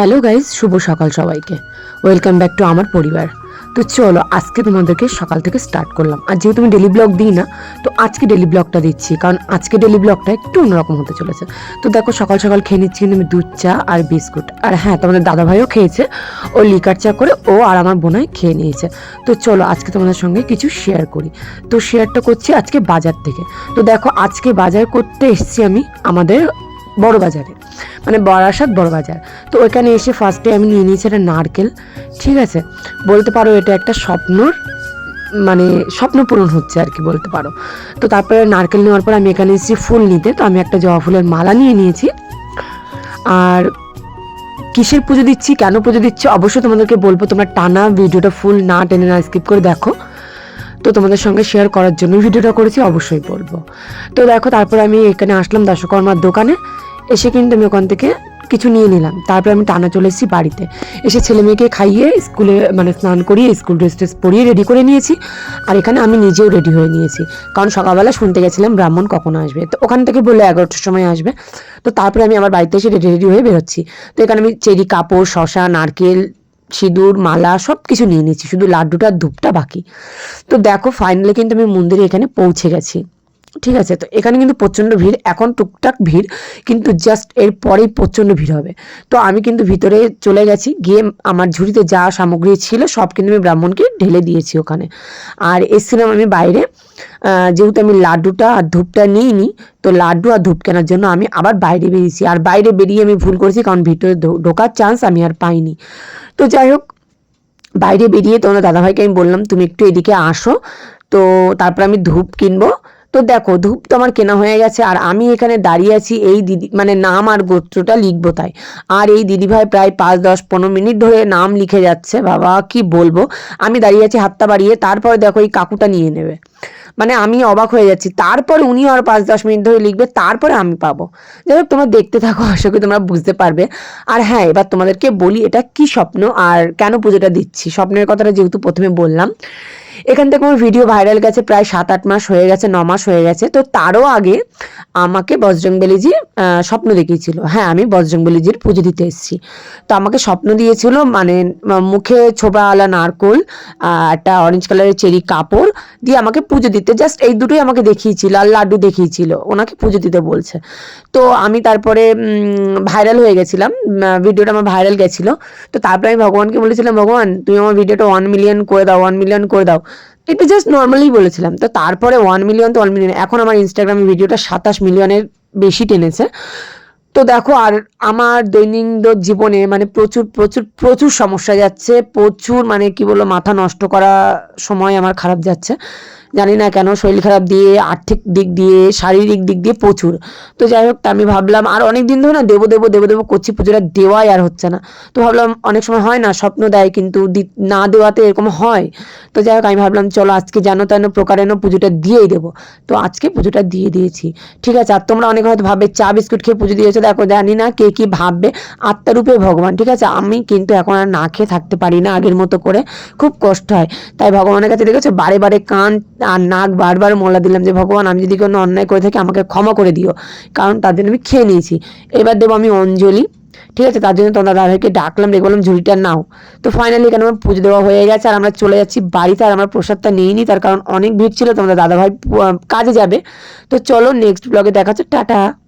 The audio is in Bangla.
হ্যালো গাইজ শুভ সকাল সবাইকে। ওয়েলকাম ব্যাক টু আমার পরিবার। তো চলো, আজকে তোমাদেরকে সকাল থেকে স্টার্ট করলাম। আর যেহেতু আমি ডেলি ব্লগ দিই না, তো আজকে ডেলি ব্লগটা দিচ্ছি। কারণ আজকে ডেলি ব্লগটা একটু অন্যরকম হতে চলেছে। তো দেখো, সকাল সকাল খেয়ে নিচ্ছি কিন্তু আমি দুধ, চা আর বিস্কুট। আর হ্যাঁ তোমাদের দাদাভাইও খেয়েছে। ও লিকার চা করে ও আর আমার বোনাই খেয়ে নিয়েছে। তো চলো, আজকে তোমাদের সঙ্গে কিছু শেয়ার করি। তো শেয়ারটা করছি আজকে বাজার থেকে। তো দেখো, আজকে বাজার করতে এসেছি আমি আমাদের বড় বাজারে। মানে বারাসাত বড় বাজার। তো ওইখানে এসে ফার্স্টে আমি নিয়ে নিয়েছি একটা নারকেল, ঠিক আছে? বলতে পারো এটা একটা স্বপ্নর মানে স্বপ্ন পূরণ হচ্ছে আর কি বলতে পারো। তো তারপরে নারকেল নেওয়ার পর আমি এখানে এসেছি ফুল নিতে, তো আমি একটা জবা ফুলের মালা নিয়ে নিয়েছি। আর কিসের পুজো দিচ্ছি, কেন পুজো দিচ্ছি, অবশ্যই তোমাদেরকে বলব, তোমরা টানা ভিডিওটা ফুল না টেনে না স্কিপ করে দেখো। তো তোমাদের সঙ্গে শেয়ার করার জন্য ভিডিওটা করেছি, অবশ্যই বলব। তো দেখো, তারপরে আমি এখানে আসলাম দশকর্মার দোকানে। এসে কিন্তু আমি ওখান থেকে কিছু নিয়ে নিলাম। তারপরে আমি টানা চলে এসেছি বাড়িতে। এসে ছেলে মেয়েকে খাইয়ে স্কুলে মানে স্নান করিয়ে স্কুল ড্রেস ট্রেস পরিয়ে রেডি করে নিয়েছি। আর এখানে আমি নিজেও রেডি হয়ে নিয়েছি। কারণ সকালবেলা শুনতে গেছিলাম ব্রাহ্মণ কখন আসবে। তো ওখান থেকে বলে এগারোটার সময় আসবে। তো তারপরে আমি আমার বাড়িতে এসে রেডি রেডি হয়ে বেরোচ্ছি। তো এখানে আমি চেরি, কাপড়, শশা, নারকেল সিঁদুর, মালা সব কিছু নিয়ে নিয়েছি, শুধু লাড্ডুটা, ধূপটা বাকি। তো দেখো ফাইনালি কিন্তু আমি মন্দিরে এখানে পৌঁছে গেছি। ঠিক আছে, তো এখানে কিন্তু প্রচণ্ড ভিড়, এখন টুকটাক ভিড়, কিন্তু জাস্ট এর পরেই প্রচণ্ড ভিড় হবে। তো আমি কিন্তু ভিতরে চলে গেছি, গিয়ে আমার ঝুড়িতে যা সামগ্রী ছিল, সব কিন্তু আমি ব্রাহ্মণকে ঢেলে দিয়েছি ওখানে। আর এসছিলাম আমি বাইরে যেহেতু আমি লাড্ডুটা আর ধূপটা নিইনি, তো লাড্ডু আর ধূপ কেনার জন্য আমি আবার বাইরে বেরিয়েছি। আর বাইরে বেরিয়ে আমি ভুল করেছি, কারণ ভিতরে ঢোকার চান্স আমি আর পাইনি। তো যাই হোক, বাইরে বেরিয়ে তোমার দাদাভাইকে আমি বললাম, তুমি একটু এদিকে আসো। তো তারপর আমি ধূপ কিনবো। তো দেখো, ধূপ তো আমার কেনা হয়ে গেছে, আর আমি এখানে দাঁড়িয়ে আছি, এই দিদি মানে নাম আর গোত্রটা লিখব তাই। আর এই দিদিভাই প্রায় পাঁচ, দশ, পনেরো মিনিট ধরে নাম লিখে যাচ্ছে, বাবা, কি বলব? আমি দাঁড়িয়ে আছি হাতটা বাড়িয়ে, তারপরে দেখো এই কাকুটা নিয়ে নেবে। মানে আমি অবাক হয়ে যাচ্ছি। তারপর উনি আর পাঁচ দশ মিনিট ধরে লিখবে, তারপরে আমি পাবো। যাই হোক, তোমরা দেখতে থাকো, আশা করি তোমরা বুঝতে পারবে। আর হ্যাঁ এবার তোমাদেরকে বলি, এটা কি স্বপ্ন? আর কেন পুজোটা দিচ্ছি? স্বপ্নের কথাটা যেহেতু প্রথমে বললাম। এখান থেকে আমার ভিডিও ভাইরাল গেছে প্রায় সাত আট মাস হয়ে গেছে, ন মাস হয়ে গেছে। তো তারও আগে আমাকে বজরংবলীজি স্বপ্ন দেখিয়েছিল। হ্যাঁ আমি বজরংবলীজির পুজো দিতে এসেছি। তো আমাকে স্বপ্ন দিয়েছিল মানে মুখে ছোবাওয়ালা নারকোল একটা অরেঞ্জ কালারের চেরি কাপড় দিয়ে আমাকে পুজো দিতে। জাস্ট এই দুটোই আমাকে দেখিয়েছিল আর লাড্ডু দেখিয়েছিল। ওনাকে পুজো দিতে বলছে। তো আমি তারপরে ভাইরাল হয়ে গেছিলাম। ভিডিওটা আমার ভাইরাল গেছিল। তো তারপরে আমি ভগবানকে বলেছিলাম, ভগবান, তুমি আমার ভিডিওটা ওয়ান মিলিয়ন করে দাও ওয়ান মিলিয়ন করে দাও। এটা জাস্ট নর্মালি বলেছিলাম। তো তারপরে ওয়ান মিলিয়ন তো ওয়ান মিলিয়ন এখন আমার ইনস্টাগ্রামে ভিডিওটা সাতাশ মিলিয়নের বেশি টেনেছে। তো দেখো, আর আমার দৈনন্দিন জীবনে মানে প্রচুর প্রচুর প্রচুর সমস্যা যাচ্ছে। প্রচুর মানে কি বলব, মাথা নষ্ট করা সময় আমার খারাপ যাচ্ছে। জানি না কেন শরীর খারাপ দিয়ে, আর্থিক দিক দিয়ে, শারীরিক দিক দিয়ে প্রচুর। তো যাই হোক আমি ভাবলাম, আর অনেক দিন ধরে না দেবো দেবো দেবো দেবো করছি, পুজোটা দেওয়াই আর হচ্ছে না। তো ভাবলাম, অনেক সময় হয় না, স্বপ্ন দেয়, কিন্তু না দেওয়াতে এরকম হয়। তো যাই হোক, আমি ভাবলাম, চলো আজকে জানো তেন প্রকারেণ পুজোটা দিয়েই দেবো। তো আজকে পুজোটা দিয়ে দিয়েছি। ঠিক আছে, আর তোমরা অনেক হয়তো ভাবে চা বিস্কুট খেয়ে পুজো দিয়েছ, দেখো জানি না কে কি ভাববে। আত্মারূপে ভগবান, ঠিক আছে? আমি কিন্তু এখন আর না খেয়ে থাকতে পারি না আগের মতো করে। খুব কষ্ট হয়। তাই ভগবানের কাছে দেখেছ, বারে বারে কান আর নাক বারবার মোলা দিলাম যে, ভগবান, আমি যদি কোনো অন্যায় করে থাকি, আমাকে ক্ষমা করে দিও। কারণ তার জন্য আমি খেয়ে নিয়েছি। এবার দেবো আমি অঞ্জলি, ঠিক আছে? তার জন্য তোমরা দাদাভাইকে ডাকলাম দেখে বললাম, ঝুড়িটা নাও। তো ফাইনালি এখানে আমার পুজো দেওয়া হয়ে গেছে আর আমরা চলে যাচ্ছি বাড়িতে আর আমার প্রসাদটা নিয়ে নিই তার কারণ অনেক ভিড় ছিল, তোমরা দাদাভাই কাজে যাবে। তো চলো নেক্সট ব্লগে দেখাচ্ছে টাটা!